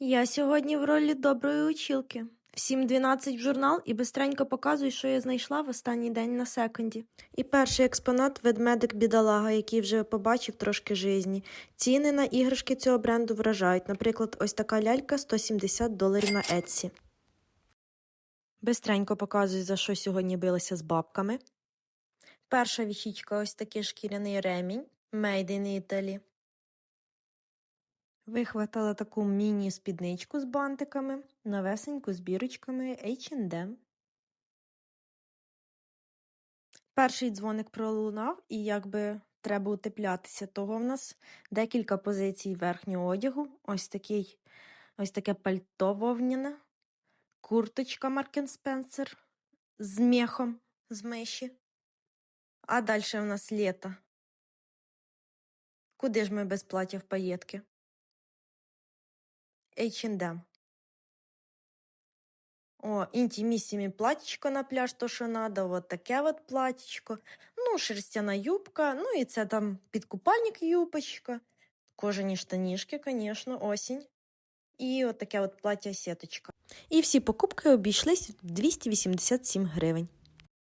Я сьогодні в ролі доброї училки. Всім 12 в журнал і бистренько показую, що я знайшла в останній день на секонді. І перший експонат ведмедик бідолага, який вже побачив трошки жизні. Ціни на іграшки цього бренду вражають. Наприклад, ось така лялька 170 доларів на Etsy. Бистренько показую, за що сьогодні билася з бабками. Перша віхічка ось такий шкіряний ремінь. Made in Italy. Вихватала таку міні-спідничку з бантиками, новесеньку з бірочками H&M. Перший дзвоник пролунав, і якби треба утеплятися, того в нас декілька позицій верхнього одягу. Ось такий, ось таке пальто вовняне, курточка Маркен Спенсер з мехом з миші. А далі в нас літо. Куди ж ми без плаття в паєтки? H&M. О, інтімісімі платічко на пляж, то що надо, от таке от платічко. Ну, шерстяна юбка, ну і це там підкупальник юбочка, кожані штанішки, звісно, осінь. І от таке от плаття сіточка. І всі покупки обійшлись в 287 гривень.